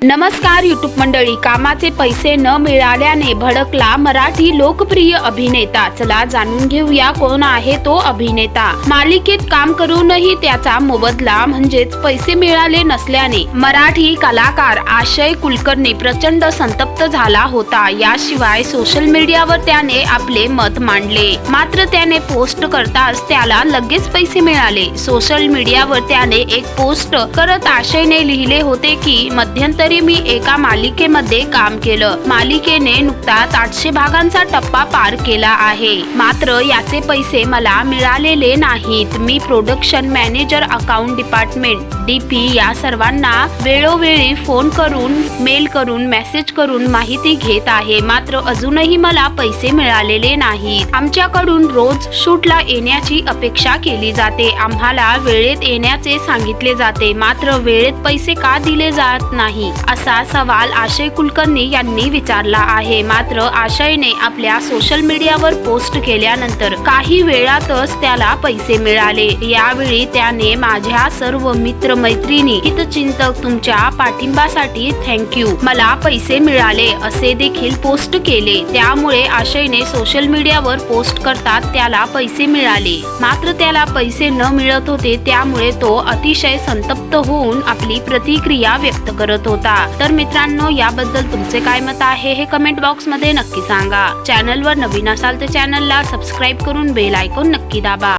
नमस्कार युट्यूब मंडळी कामाचे पैसे न मिळाल्याने भडकला मराठी लोकप्रिय अभिनेता. चला जाणून घेऊया कोण आहे तो अभिनेता. मालिकेत काम करूनही त्याचा मोबदला म्हणजेच पैसे मिळाले नसल्याने मराठी कलाकार आशय कुलकर्णी प्रचंड संतप्त झाला होता. याशिवाय सोशल मीडियावर त्याने आपले मत मांडले. मात्र त्याने पोस्ट करताच त्याला लगेच पैसे मिळाले. सोशल मीडियावर त्याने एक पोस्ट करत आशयने लिहिले होते की मध्यंतरी तरी मी एका मालिकेमध्ये काम केलं. मालिकेने नुकताच आठशे भागांचा टप्पा पार केला आहे. मात्र याचे पैसे मला मिळालेले नाहीत. मी production manager account department DP या सर्वांना वेळोवेळी फोन करून मेल करून मेसेज करून माहिती घेत आहे. मात्र अजूनही मला पैसे मिळालेले नाहीत. आमच्याकडून रोज शूटला येण्याची अपेक्षा केली जाते. आम्हाला वेळेत येण्याचे सांगितले जाते. मात्र वेळेत पैसे का दिले जात नाही? असा सवाल आशय कुलकर्णी यांनी विचारला आहे. मात्र आशयने आपल्या सोशल मीडियावर पोस्ट केल्यानंतर काही वेळातच त्याला पैसे मिळाले. यावेळी त्याने माझ्या सर्व मित्र मैत्रिणी हितचिंतक तुमच्या पाठिंबासाठी थँक्यू मला पैसे मिळाले असे देखील पोस्ट केले. त्यामुळे आशयने सोशल मीडियावर पोस्ट करतात त्याला पैसे मिळाले. मात्र त्याला पैसे न मिळत होते त्यामुळे तो अतिशय संतप्त होऊन आपली प्रतिक्रिया व्यक्त करत होता. तर मित्रांनो याबद्दल तुमचे काय मत आहे हे कमेंट बॉक्समध्ये नक्की सांगा. चॅनलवर नवीन असाल तर चॅनलला सबस्क्राईब करून बेल आयकॉन नक्की दाबा.